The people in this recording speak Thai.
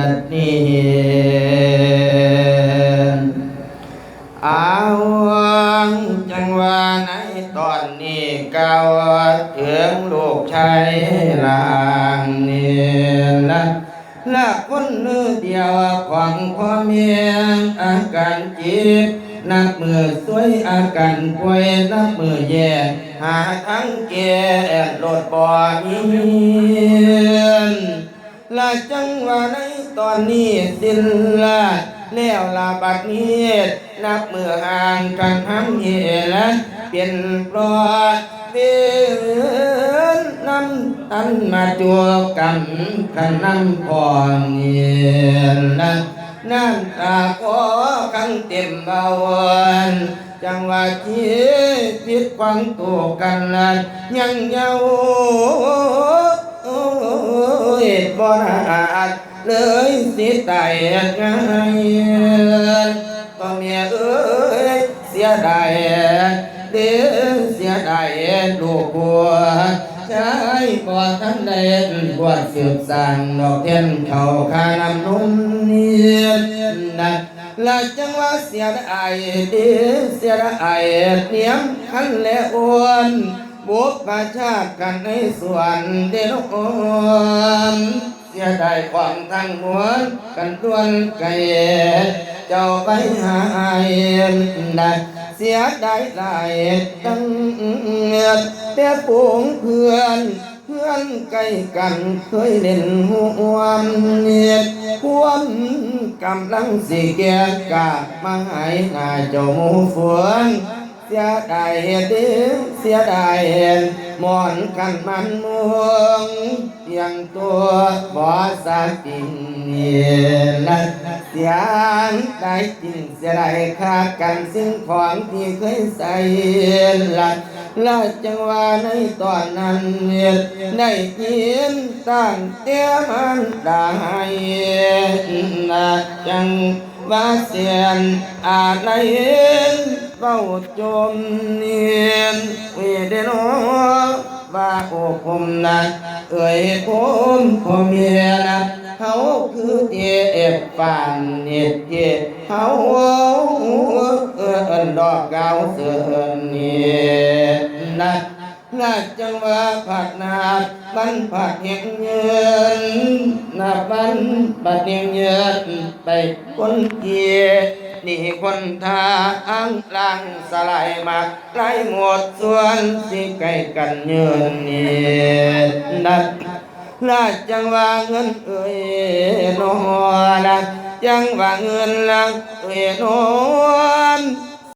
นัตนิอาวังจังหวะในตอนนี้กาวถึงลูกชายลางนี่ละละคนลือเดียวของพ่อเมียอาการจิตนักมือสวยอาการป่วยนักมือแย่หาทั้งแก่ลดบ่อนี้ ละจังว่าในตอนนี้สิ้นละแล้วลาบัดนี้นับมือห่างกันทั้งเอละเป็นปลอดเป็นน้ำอันมาจัวกันกันน้ำพองเงียละน้ำตาขอขังเต็มเบาวันจังว่าชีวิตควางตัวกันละยังเยาโอ้ยบ่นาดเลยสิตายง่ายก็เมียเอ้ยเสียดายเด้อเสียดายลูกบัวใช้บ่ทันได้บวชสืบสางดอกเทียนเขาคานำนุ่มเนียนนะละจังว่าเสียดายเด้อเสียดายเนียมคันและอ้วน บุกประชาติกันในส่วนเดนโอนเสียดายความทั้งมวลกันตวนไก่เจ้าไปหายได้เสียไดายหลายตั้งแต่ฝูงเพื่อนเพื่อนใกล้กันเคยเล่นห่วมเนียดควมกำลังสีแก่กามาหายหน้าเจ้าหมูฝวน สียดายเหตุเสียดายเหตุมอนกันมันม่วงเพียงตัวบ่สักจริงละเสียงได้จริงเสียดายค่ากันสิ่งของที่เคยใส่ละละจังว่าในตอนนั้นได้ยินตั้งเตี้ยมันได้นจังว่าเสียนอาจได้เห็น เฝ้าจมเนียนเวเดโนบาโอคมนะเอ่ยผมผมเมียนะเขาคือเตียเอฟปานเนียเตียเขาเออดอกเกาเสือนเนียนะ นาจังว่าผักนาบันผักเหียงเงินนาบันบัดเหียงเงินไปคนเกียนี่คนทาอังลังสลายมาไล่หมดส่วนสิไก่กันเยินนี่นัดลาจังว่าเงินเอ่ยนอละจังว่าเงินละเอ่ยนอน